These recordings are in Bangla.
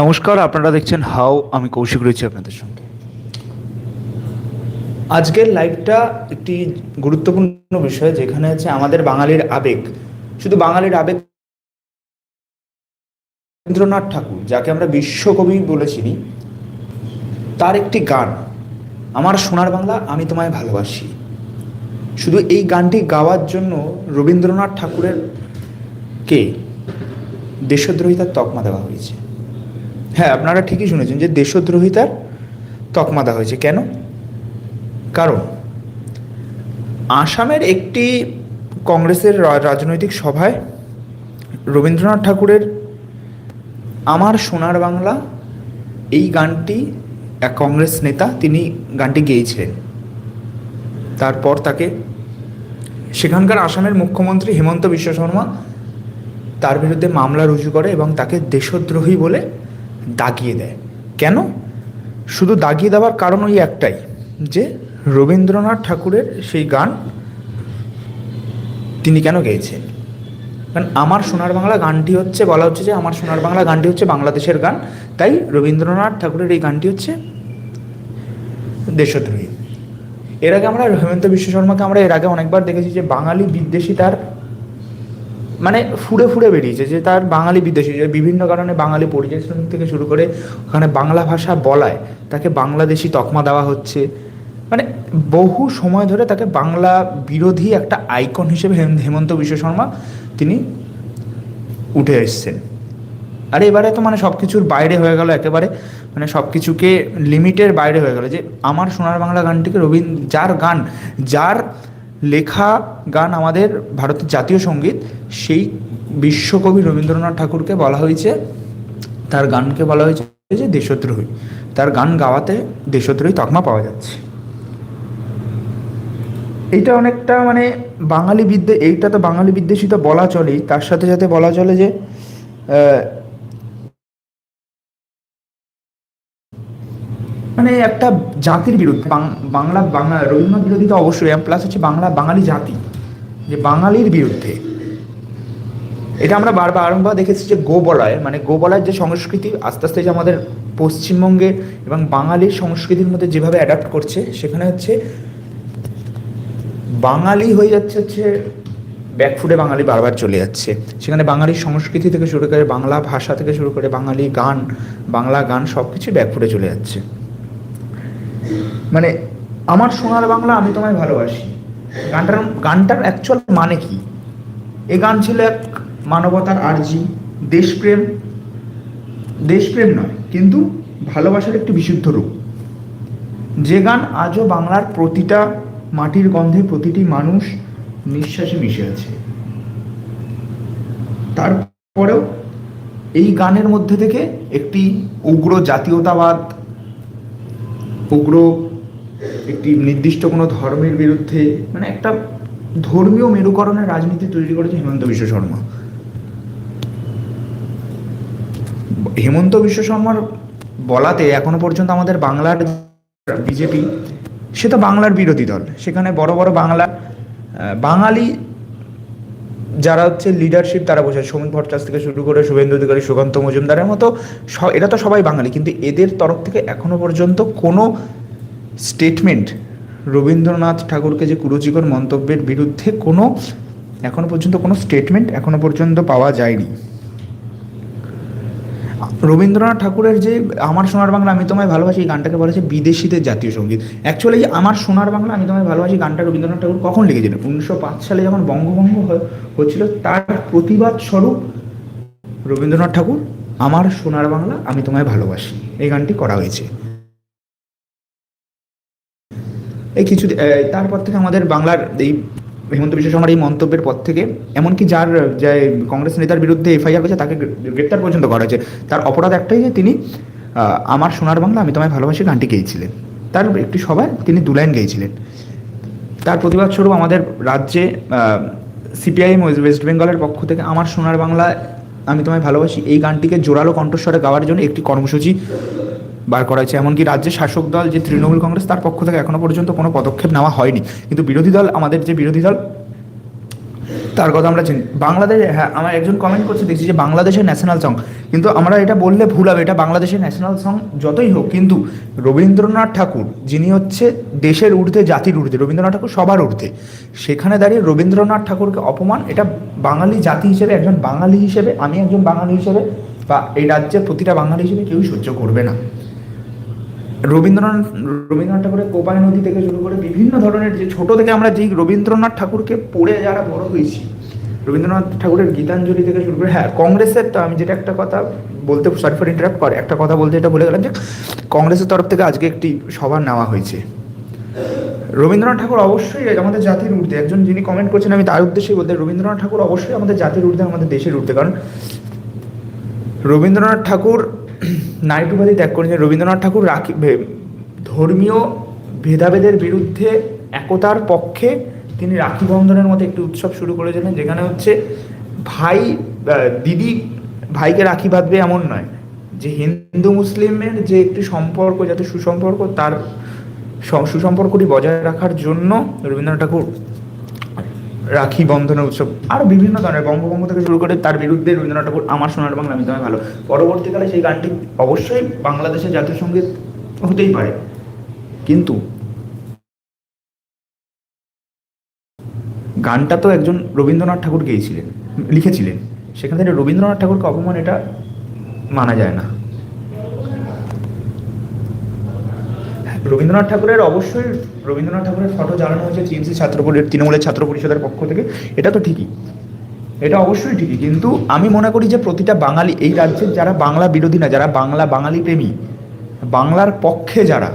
নমস্কার, আপনারা দেখছেন হাও, আমি কৌশিক রয়েছি আপনাদের সঙ্গে। আজকের লাইভটা একটি গুরুত্বপূর্ণ বিষয় যেখানে আছে আমাদের বাঙালির আবেগ। শুধু বাঙালির আবেগ রবীন্দ্রনাথ ঠাকুর, যাকে আমরা বিশ্বকবি বলে চিনি, তার একটি গান, আমার সোনার বাংলা, আমি তোমায় ভালোবাসি। শুধু এই গানটি গাওয়ার জন্য রবীন্দ্রনাথ ঠাকুরের কে? দেশদ্রোহিতার তকমা দেওয়া হয়েছে। হ্যাঁ আপনারা ঠিকই শুনেছেন যে দেশদ্রোহিতার তকমা দেওয়া হয়েছে। কেন? কারণ আসামের একটি কংগ্রেসের রাজনৈতিক সভায় রবীন্দ্রনাথ ঠাকুরের আমার সোনার বাংলা এই গানটি এক কংগ্রেস নেতা তিনি গানটি গেয়েছিলেন। তারপর তাকে সেখানকার আসামের মুখ্যমন্ত্রী হেমন্ত বিশ্ব শর্মা তার বিরুদ্ধে মামলা রুজু করে এবং তাকে দেশদ্রোহী বলে দাগিয়ে দেয়। কেন? শুধু দাগিয়ে দেওয়ার কারণ ওই একটাই, যে রবীন্দ্রনাথ ঠাকুরের সেই গান তিনি কেন গেয়েছেন? কারণ আমার সোনার বাংলা গানটি হচ্ছে, বলা হচ্ছে যে আমার সোনার বাংলা গানটি হচ্ছে বাংলাদেশের গান। তাই রবীন্দ্রনাথ ঠাকুরের এই গানটি হচ্ছে দেশদ্রোহী। এর আগে আমরা হেমন্ত বিশ্ব শর্মাকে আমরা এর আগে অনেকবার দেখেছি যে বাঙালি বিদ্বেষী তার মানে ফুড়ে ফুড়ে বেরিয়েছে যে তার বাঙালি বিদেশি যে বিভিন্ন কারণে বাঙালি পরিযায়ী শ্রমিক থেকে শুরু করে ওখানে বাংলা ভাষা বলায় তাকে বাংলাদেশি তকমা দেওয়া হচ্ছে। মানে বহু সময় ধরে তাকে বাংলা বিরোধী একটা আইকন হিসেবে হেমন্ত বিশ্ব শর্মা তিনি উঠে এসছেন। আর এবারে তো মানে সব কিছুর বাইরে হয়ে গেল একেবারে মানে সব কিছুকে লিমিটের বাইরে হয়ে গেল যে আমার সোনার বাংলা গানটিকে রবীন্দ্র যার গান, যার লেখা, গান আমাদের ভারতের জাতীয় সংগীত। সেই বিশ্বকবি রবীন্দ্রনাথ ঠাকুরকে বলা হয়েছে, তার গানকে বলা হয়েছে যে দেশদ্রোহী। তার গান গাওয়াতে দেশদ্রোহী তকমা পাওয়া যাচ্ছে। এইটা অনেকটা মানে বাঙালি বিদ্যে, এইটা তো বাঙালি বিদ্বেষী তো বলা চলেই। তার সাথে সাথে বলা চলে যে মানে একটা জাতির বিরুদ্ধে বাংলা বাংলা রবীন্দ্রনাথ বিরোধী তো অবশ্যই প্লাস হচ্ছে বাংলা, বাঙালি জাতি, যে বাঙালির বিরুদ্ধে। এটা আমরা বারবার আরম্ভ দেখেছি যে গোবলয় মানে গোবলয়ের যে সংস্কৃতি, আস্তে আস্তে যে আমাদের পশ্চিমবঙ্গে এবং বাঙালির সংস্কৃতির মধ্যে যেভাবে অ্যাডাপ্ট করছে, সেখানে হচ্ছে বাঙালি হয়ে যাচ্ছে হচ্ছে ব্যাকফুটে বাঙালি বারবার চলে যাচ্ছে। সেখানে বাঙালির সংস্কৃতি থেকে শুরু করে বাংলা ভাষা থেকে শুরু করে বাঙালি গান, বাংলা গান সব কিছু ব্যাকফুটে চলে যাচ্ছে। মানে আমার সোনার বাংলা আমি তোমায় ভালোবাসি। গানটার গানটার অ্যাকচুয়াল মানে কি? এ গান ছিল এক মানবতার আর্জি, দেশপ্রেম। দেশপ্রেম নয়, কিন্তু ভালোবাসার একটি বিশুদ্ধ রূপ। যে গান আজও বাংলার প্রতিটা মাটির গন্ধে প্রতিটি মানুষ নিঃশ্বাসে মিশে আছে। তারপরেও এই গানের মধ্যে থেকে একটি উগ্র জাতীয়তাবাদ, উগ্র একটি নির্দিষ্ট কোনো ধর্মের বিরুদ্ধে মানে একটা ধর্মীয় মেরুকরণের রাজনীতি তৈরি করেছে হেমন্ত বিশ্ব শর্মা। হেমন্ত বিশ্ব শর্মার বলাতে এখনও পর্যন্ত আমাদের বাংলার বিজেপি, সে তো বাংলার বিরোধী দল। সেখানে বড় বড় বাংলা বাঙালি যারা হচ্ছে লিডারশিপ তারা বসে সৌমিক ভট্টাচার্য থেকে শুরু করে শুভেন্দু অধিকারী, সুকান্ত মজুমদারের মতো এরা তো সবাই বাঙালি। কিন্তু এদের তরফ থেকে এখনও পর্যন্ত কোনো স্টেটমেন্ট রবীন্দ্রনাথ ঠাকুরকে যে কুরুচিকর মন্তব্যের বিরুদ্ধে কোনো, এখনও পর্যন্ত কোনো স্টেটমেন্ট এখনও পর্যন্ত পাওয়া যায়নি। রবীন্দ্রনাথ ঠাকুরের যে আমার সোনার বাংলা আমি তোমায় ভালোবাসি এই গানটাকে বলা হচ্ছে বিদেশিদের জাতীয় সংগীত। অ্যাকচুয়ালি আমার সোনার বাংলা আমি তোমায় ভালোবাসি গানটা রবীন্দ্রনাথ ঠাকুর কখন লিখেছিলেন? উনিশশো পাঁচ সালে যখন বঙ্গভঙ্গ হচ্ছিল, তার প্রতিবাদ স্বরূপ রবীন্দ্রনাথ ঠাকুর, আমার সোনার বাংলা আমি তোমায় ভালোবাসি। এই গানটি করা হয়েছে। এই কিছু তারপর থেকে আমাদের বাংলার এই হেমন্ত বিশ্ব শর্মার এই মন্তব্যের পর থেকে, এমনকি যার, যে কংগ্রেস নেতার বিরুদ্ধে এফআইআর করেছে, তাকে গ্রেপ্তার পর্যন্ত করা হয়েছে। তার অপরাধ একটাই যে তিনি আমার সোনার বাংলা, আমি তোমায় ভালোবাসি, গানটি গেয়েছিলেন। তার একটি সভায় তিনি দু লাইন গেয়েছিলেন। তার প্রতিবাদ স্বরূপ আমাদের রাজ্যে সিপিআইএম ওয়েস্ট বেঙ্গলের পক্ষ থেকে আমার সোনার বাংলা, আমি তোমায় ভালোবাসি, এই গানটিকে জোরালো কণ্ঠস্বরে গাওয়ার জন্য একটি কর্মসূচি বার করা হয়েছে এমনকি রাজ্যের শাসক দল যে তৃণমূল কংগ্রেস, তার পক্ষ থেকে এখনও পর্যন্ত কোনো পদক্ষেপ নেওয়া হয়নি। কিন্তু বিরোধী দল, আমাদের যে বিরোধী দল, তার কথা আমরা চিনি। বাংলাদেশে হ্যাঁ আমার একজন কমেন্ট করছে, দেখছি যে বাংলাদেশের ন্যাশনাল সং কিন্তু আমরা এটা বললে ভুল হবে, এটা বাংলাদেশের ন্যাশনাল সং যতই হোক। কিন্তু রবীন্দ্রনাথ ঠাকুর, যিনি হচ্ছে দেশের ঊর্ধ্বে, জাতির ঊর্ধ্বে, রবীন্দ্রনাথ ঠাকুর সবার ঊর্ধ্বে, সেখানে দাঁড়িয়ে রবীন্দ্রনাথ ঠাকুরকে অপমান, এটা বাঙালি জাতি হিসেবে, একজন বাঙালি হিসেবে, আমি একজন বাঙালি হিসেবে, বা এই রাজ্যের প্রতিটা বাঙালি হিসেবে কেউই সহ্য করবে না। রবীন্দ্রনাথ রবীন্দ্রনাথ ঠাকুরের কোপাই নদী থেকে শুরু করে বিভিন্ন ধরনের যে ছোট থেকে আমরা যেই রবীন্দ্রনাথ ঠাকুরকে পড়ে যারা বড় হয়েছি, রবীন্দ্রনাথ ঠাকুরের গীতাঞ্জলি থেকে শুরু করে হ্যাঁ কংগ্রেসের তো আমি যেটা একটা কথা বলতে সরি ফর ইন্টারাপ্ট করে একটা কথা বলতে এটা বলে গেলাম যে কংগ্রেসের তরফ থেকে আজকে একটি সভা নেওয়া হয়েছে। রবীন্দ্রনাথ ঠাকুর অবশ্যই আমাদের জাতির ঊর্ধ্বে, একজন যিনি কমেন্ট করছেন, আমি তার উদ্দেশ্যেই বলতে, রবীন্দ্রনাথ ঠাকুর অবশ্যই আমাদের জাতির ঊর্ধ্বে, আমাদের দেশের ঊর্ধ্বে, কারণ রবীন্দ্রনাথ ঠাকুর নাইট উপাধি ত্যাগ করেছেন রবীন্দ্রনাথ ঠাকুর রাখি ধর্মীয় ভেদাভেদের বিরুদ্ধে একতার পক্ষে তিনি রাখি বন্ধনের মতো একটি উৎসব শুরু করেছিলেন, যেখানে হচ্ছে ভাই দিদি ভাইকে রাখি বাঁধবে এমন নয়। যে হিন্দু মুসলিমের যে একটি সম্পর্ক, যাতে সুসম্পর্ক, তার সুসম্পর্কটি বজায় রাখার জন্য রবীন্দ্রনাথ ঠাকুর রাখি বন্ধনের উৎসব আরও বিভিন্ন ধরনের বঙ্গভঙ্গ থেকে শুরু করে তার বিরুদ্ধে রবীন্দ্রনাথ ঠাকুর আমার সোনার বাংলা আমি তোমায় ভালো। পরবর্তীকালে সেই গানটি অবশ্যই বাংলাদেশের জাতীয় সংগীত হতেই পারে। কিন্তু গানটা তো একজন রবীন্দ্রনাথ ঠাকুর গেয়েছিলেন, লিখেছিলেন। সেখান থেকে রবীন্দ্রনাথ ঠাকুরকে অপমান এটা মানা যায় না। রবীন্দ্রনাথ ঠাকুরের অবশ্যই রবীন্দ্রনাথ ঠাকুরের ফটো জ্বালানো হয়েছে টিএমসি ছাত্র তৃণমূলের ছাত্র পরিষদের পক্ষ থেকে। এটা তো ঠিকই। এটা অবশ্যই ঠিকই। কিন্তু আমি মনে করি যে প্রতিটা বাঙালি এই রাজ্যের যারা বাংলা বিরোধী না, যারা বাংলা বাঙালি প্রেমী, বাংলার পক্ষে যারা,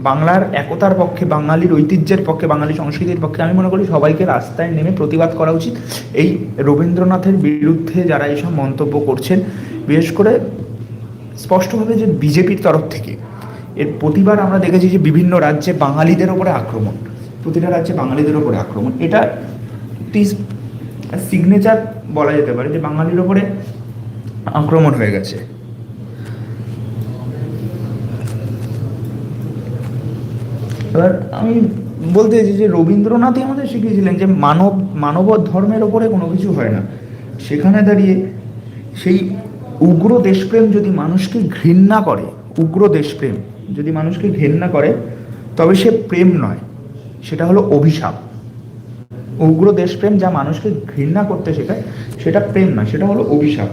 বাংলার একতার পক্ষে, বাঙালির ঐতিহ্যের পক্ষে, বাঙালি সংস্কৃতির পক্ষে, আমি মনে করি সবাইকে রাস্তায় নেমে প্রতিবাদ করা উচিত। এই রবীন্দ্রনাথের বিরুদ্ধে যারা এইসব মন্তব্য করছেন, বিশেষ করে স্পষ্টভাবে যে বিজেপির তরফ থেকে এর প্রতিবার আমরা দেখেছি যে বিভিন্ন রাজ্যে বাঙালিদের ওপরে আক্রমণ। প্রতিটা রাজ্যে বাঙালিদের ওপরে আক্রমণ। এটা একটি সিগনেচার বলা যেতে পারে যে বাঙালির ওপরে আক্রমণ হয়ে গেছে। এবার আমি বলতে চাইছি যে রবীন্দ্রনাথই আমাদের শিখিয়েছিলেন যে মানব মানব ধর্মের ওপরে কোনো কিছু হয় না। সেখানে দাঁড়িয়ে সেই উগ্র দেশপ্রেম যদি মানুষকে ঘৃণা করে, উগ্র দেশপ্রেম যদি মানুষকে ঘৃণা করে, তবে সে প্রেম নয়। সেটা হলো অভিশাপ। উগ্র দেশপ্রেম যা মানুষকে ঘৃণা করতে শেখায়, সেটা প্রেম নয়, সেটা হলো অভিশাপ।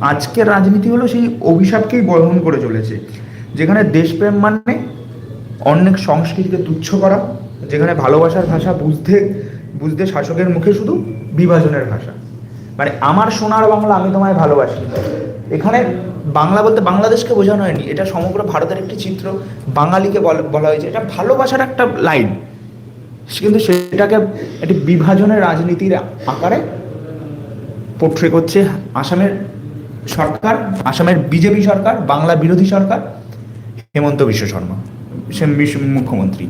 আজকের রাজনীতি হলো সেই অভিশাপকেই বহন করে চলেছে। যেখানে দেশপ্রেম মানে অনেক সংস্কৃতিকে তুচ্ছ করা, যেখানে ভালোবাসার ভাষা বুঝতে বুঝতে শাসকের মুখে শুধু বিভাজনের ভাষা। মানে আমার সোনার বাংলা আমি তোমায় ভালোবাসি। এখানে বাংলা বলতে বাংলাদেশকে বোঝানো হয়নি, এটা সমগ্র ভারতের একটি চিত্র, বাঙালিকে বলা- হয়েছে। এটা ভালোবাসার একটা লাইন। কিন্তু সেটাকে একটি বিভাজনের রাজনীতির আকারে পোট্রে করছে আসামের সরকার, আসামের বিজেপি সরকার, বাংলা বিরোধী সরকার, হেমন্ত বিশ্ব শর্মা। সে মুখ্যমন্ত্রী।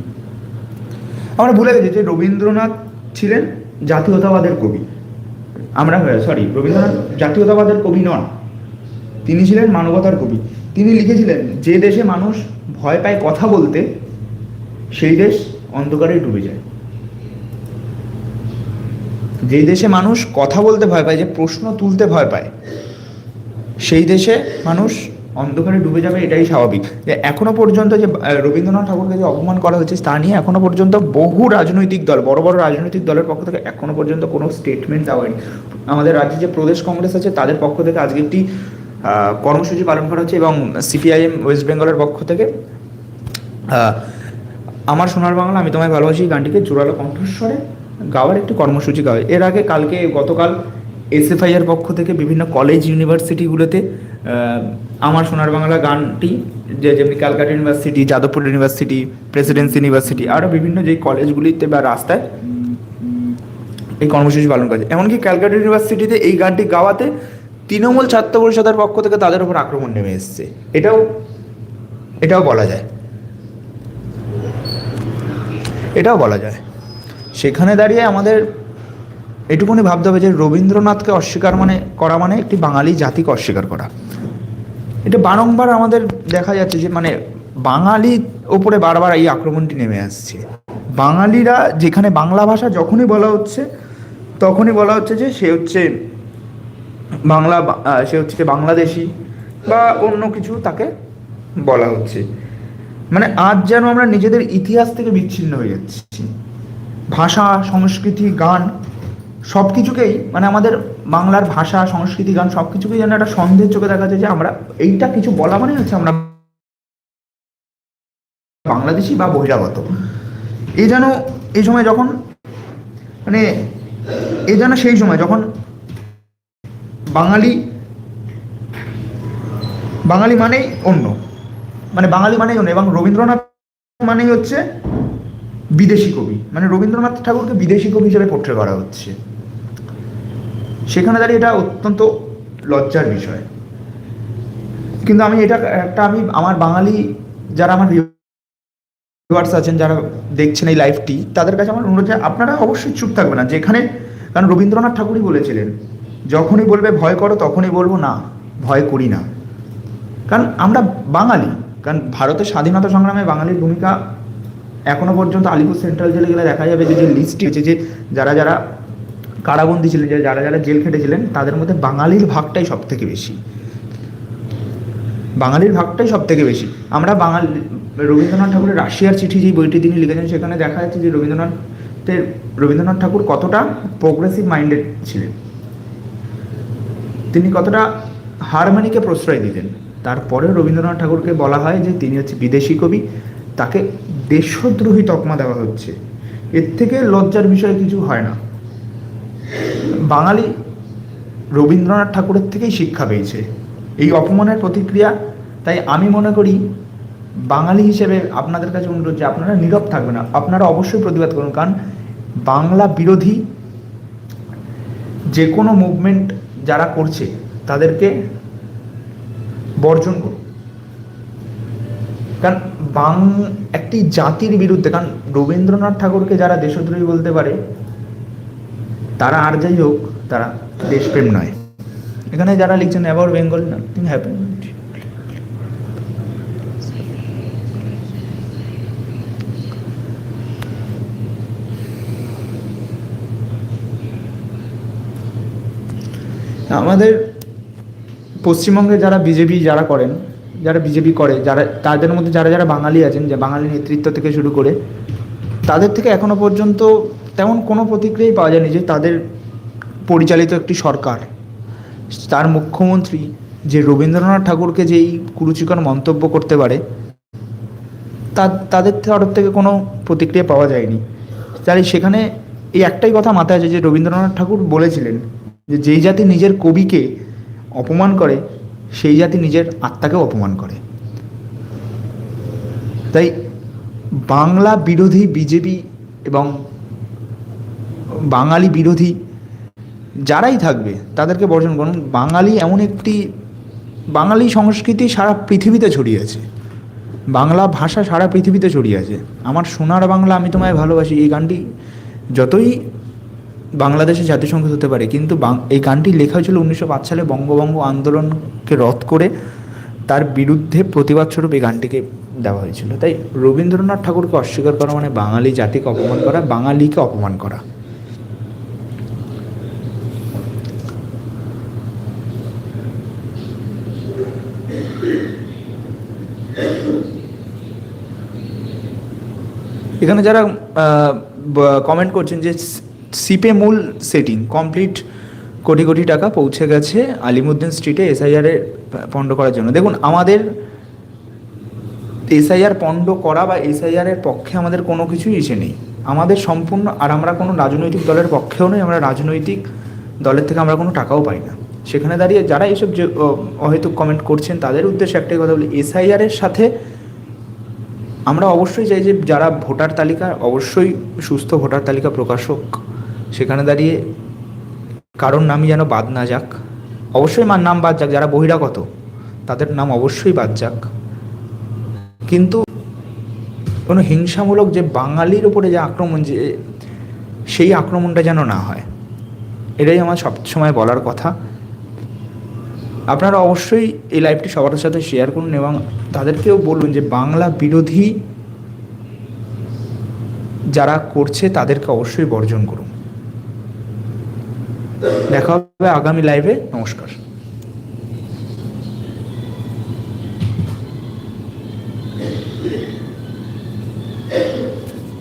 আমরা ভুলে গেছি যে রবীন্দ্রনাথ ছিলেন জাতীয়তাবাদের কবি। আমরা, সরি, রবীন্দ্রনাথ জাতীয়তাবাদের কবি নন। তিনি ছিলেন মানবতার কবি। তিনি লিখেছিলেন, যে দেশে মানুষ ভয় পায় কথা বলতে, সেই দেশ অন্ধকারে ডুবে যায়। যেই দেশে মানুষ কথা বলতে ভয় পায়, যে প্রশ্ন তুলতে ভয় পায়, সেই দেশে মানুষ অন্ধকারে ডুবে যাবে, এটাই স্বাভাবিক। যে এখনও পর্যন্ত যে রবীন্দ্রনাথ ঠাকুরকে যে অপমান করা হয়েছে, তা নিয়ে এখনও পর্যন্ত বহু রাজনৈতিক দল, বড় বড় রাজনৈতিক দলের পক্ষ থেকে এখনও পর্যন্ত কোনো স্টেটমেন্ট দেওয়া হয়নি। আমাদের রাজ্যে যে প্রদেশ কংগ্রেস আছে, তাদের পক্ষ থেকে আজকে একটি কর্মসূচি পালন করা হচ্ছে এবং সিপিআইএম ওয়েস্ট বেঙ্গলের পক্ষ থেকে আমার সোনার বাংলা, আমি তোমায় ভালোবাসি গানটিকে জোরালো কণ্ঠস্বরে গাওয়ার একটি কর্মসূচি গাওয়া এর আগে কালকে গতকাল এসএফআই এর পক্ষ থেকে বিভিন্ন কলেজ ইউনিভার্সিটিগুলোতে আমার সোনার বাংলা গানটি, যে যেমনি Calcutta University, Jadavpur University, Presidency University আরও বিভিন্ন যেই কলেজগুলিতে বা রাস্তায় এই কর্মসূচি পালন করেছে এমনকি ক্যালকাটা ইউনিভার্সিটিতে এই গানটি গাওয়াতে তৃণমূল ছাত্র পরিষদের পক্ষ থেকে তাদের উপর আক্রমণ নেমে এসছে। এটাও এটাও বলা যায়। এটাও বলা যায়। সেখানে দাঁড়িয়ে আমাদের এটুকুনি ভাবতে হবে যে রবীন্দ্রনাথকে অস্বীকার মানে করা মানে একটি বাঙালি জাতিকে অস্বীকার করা। এটা বারংবার আমাদের দেখা যাচ্ছে যে মানে বাঙালির ওপরে বারবার এই আক্রমণটি নেমে আসছে। বাঙালিরা যেখানে বাংলা ভাষা যখনই বলা হচ্ছে, তখনই বলা হচ্ছে যে সে হচ্ছে বাংলা সে হচ্ছে বাংলাদেশি বা অন্য কিছু তাকে বলা হচ্ছে। মানে আজ যেন আমরা নিজেদের ইতিহাস থেকে বিচ্ছিন্ন হয়ে যাচ্ছি। ভাষা, সংস্কৃতি, গান সব কিছুকেই মানে আমাদের বাংলার ভাষা, সংস্কৃতি, গান সব কিছুকেই যেন একটা সন্দেহের চোখে দেখা যায় যে আমরা এইটা কিছু বলা মানে হচ্ছে আমরা বাংলাদেশি বা বহিরাগত। এই যেন এই সময় যখন মানে এ যেন সেই সময় যখন বাঙালি বাঙালি মানেই অন্য। মানে বাঙালি মানেই অন্য এবং রবীন্দ্রনাথ মানেই হচ্ছে বিদেশি কবি। মানে রবীন্দ্রনাথ ঠাকুরকে বিদেশি কবি হিসেবে পোট্রে করা হচ্ছে। সেখানে দাঁড়িয়ে এটা অত্যন্ত লজ্জার বিষয়। কিন্তু আমি এটা একটা আমি আমার বাঙালি যারা আমার ভিউয়ার্স আছেন, যারা দেখছেন এই লাইভটি তাদের কাছে আমার অনুরোধ আপনারা অবশ্যই চুপ থাকবে না। যেখানে কারণ রবীন্দ্রনাথ ঠাকুরই বলেছিলেন যখনই বলবে ভয় করো, তখনই বলব না, ভয় করি না। কারণ আমরা বাঙালি, কারণ ভারতের স্বাধীনতা সংগ্রামে বাঙালির ভূমিকা এখনও পর্যন্ত আলিপুর সেন্ট্রাল জেলে গেলে দেখা যাবে যে যে লিস্টটি হচ্ছে যে, যারা যারা কারাবন্দী ছিলেন, যারা যারা জেল খেটেছিলেন, তাদের মধ্যে বাঙালির ভাগটাই সব থেকে বেশি। বাঙালির ভাগটাই সব থেকে বেশি। আমরা বাঙালি, রবীন্দ্রনাথ ঠাকুরের রাশিয়ার চিঠি যে বইটি তিনি লিখেছেন, সেখানে দেখা যাচ্ছে যে রবীন্দ্রনাথের, রবীন্দ্রনাথ ঠাকুর কতটা প্রোগ্রেসিভ মাইন্ডেড ছিলেন। তিনি কতটা হারমানিকে প্রশ্রয় দিতেন। তারপরে রবীন্দ্রনাথ ঠাকুরকে বলা হয় যে তিনি হচ্ছে বিদেশি কবি। তাকে দেশদ্রোহী তকমা দেওয়া হচ্ছে। এর থেকে লজ্জার বিষয় কিছু হয় না। বাঙালি রবীন্দ্রনাথ ঠাকুরের থেকেই শিক্ষা পেয়েছে। এই অপমানের প্রতিক্রিয়া, তাই আমি মনে করি বাঙালি হিসেবে আপনাদের কাছে অনুরোধ যে আপনারা নীরব থাকবেন না। আপনারা অবশ্যই প্রতিবাদ করুন। কারণ বাংলা বিরোধী যে কোনো মুভমেন্ট যারা করছে, তাদেরকে বর্জন করুন। কারণ বাং, একটি জাতির বিরুদ্ধে, কারণ রবীন্দ্রনাথ ঠাকুরকে যারা দেশদ্রোহী বলতে পারে, তারা আর যাই হোক, তারা দেশপ্রেম নয়। এখানে যারা লিখছেন অ্যাবাউট বেঙ্গল নাথিং হ্যাপেন আমাদের পশ্চিমবঙ্গে যারা বিজেপি যারা করেন, যারা বিজেপি করে, যারা, তাদের মধ্যে যারা যারা বাঙালি আছেন, যে বাঙালি নেতৃত্ব থেকে শুরু করে, তাদের থেকে এখনও পর্যন্ত তেমন কোনো প্রতিক্রিয়াই পাওয়া যায়নি যে তাদের পরিচালিত একটি সরকার। তার মুখ্যমন্ত্রী যে রবীন্দ্রনাথ ঠাকুরকে যেই কুরুচিকর মন্তব্য করতে পারে, তা, তাদের তরফ থেকে কোনো প্রতিক্রিয়া পাওয়া যায়নি। তাই সেখানে এই একটাই কথা মাথায় আছে যে রবীন্দ্রনাথ ঠাকুর বলেছিলেন যে যেই জাতি নিজের কবিকে অপমান করে, সেই জাতি নিজের আত্মাকেও অপমান করে। তাই বাংলা বিরোধী বিজেপি এবং বাঙালি বিরোধী যারাই থাকবে, তাদেরকে বর্জন করুন। বাঙালি এমন একটি, বাঙালি সংস্কৃতি সারা পৃথিবীতে ছড়িয়ে আছে। বাংলা ভাষা সারা পৃথিবীতে ছড়িয়ে আছে। আমার সোনার বাংলা আমি তোমায় ভালোবাসি। এই গানটি যতই বাংলাদেশে জাতিসংগীত হতে পারে, কিন্তু এই গানটি লেখা হয়েছিল উনিশশো পাঁচ সালে বঙ্গভঙ্গ আন্দোলনকে রদ করে তার বিরুদ্ধে প্রতিবাদ স্বরূপ এই গানটিকে দেওয়া হয়েছিল। তাই রবীন্দ্রনাথ ঠাকুরকে অস্বীকার করা মানে বাঙালি জাতিকে অপমান করা, বাঙালিকে অপমান করা। এখানে যারা কমেন্ট করছেন যে সিপে মূল সেটিং কমপ্লিট কোটি কোটি টাকা পৌঁছে গেছে আলিমুদ্দিন স্ট্রিটে এসআইআরে পণ্ড করার জন্য। দেখুন, আমাদের এসআইআর পণ্ড করা বা এসআইআর এর পক্ষে আমাদের কোনো কিছুই এসে নেই। আমাদের সম্পূর্ণ, আর আমরা কোনো রাজনৈতিক দলের পক্ষেও নই, আমরা রাজনৈতিক দলের থেকে আমরা কোনো টাকাও পাই না। সেখানে দাঁড়িয়ে যারা এসব যে অহেতুক কমেন্ট করছেন, তাদের উদ্দেশ্যে একটাই কথা বলি এসআইআর এর সাথে আমরা অবশ্যই চাই যে, যারা ভোটার তালিকা, অবশ্যই সুস্থ ভোটার তালিকা প্রকাশক সেখানে দাঁড়িয়ে কারোর নামই যেন বাদ না যাক। অবশ্যই মার নাম বাদ যাক, যারা বহিরাগত, তাদের নাম অবশ্যই বাদ যাক। কিন্তু কোনো হিংসামূলক যে বাঙালির উপরে যে আক্রমণ, যে সেই আক্রমণটা যেন না হয়, এটাই আমার সবসময় বলার কথা। আপনারা অবশ্যই এই লাইভটি সবার সাথে শেয়ার করুন এবং তাদেরকেও বলুন যে বাংলা বিরোধী যারা করছে, তাদেরকে অবশ্যই বর্জন করুন। দেখা হবে আগামী লাইভে নমস্কার।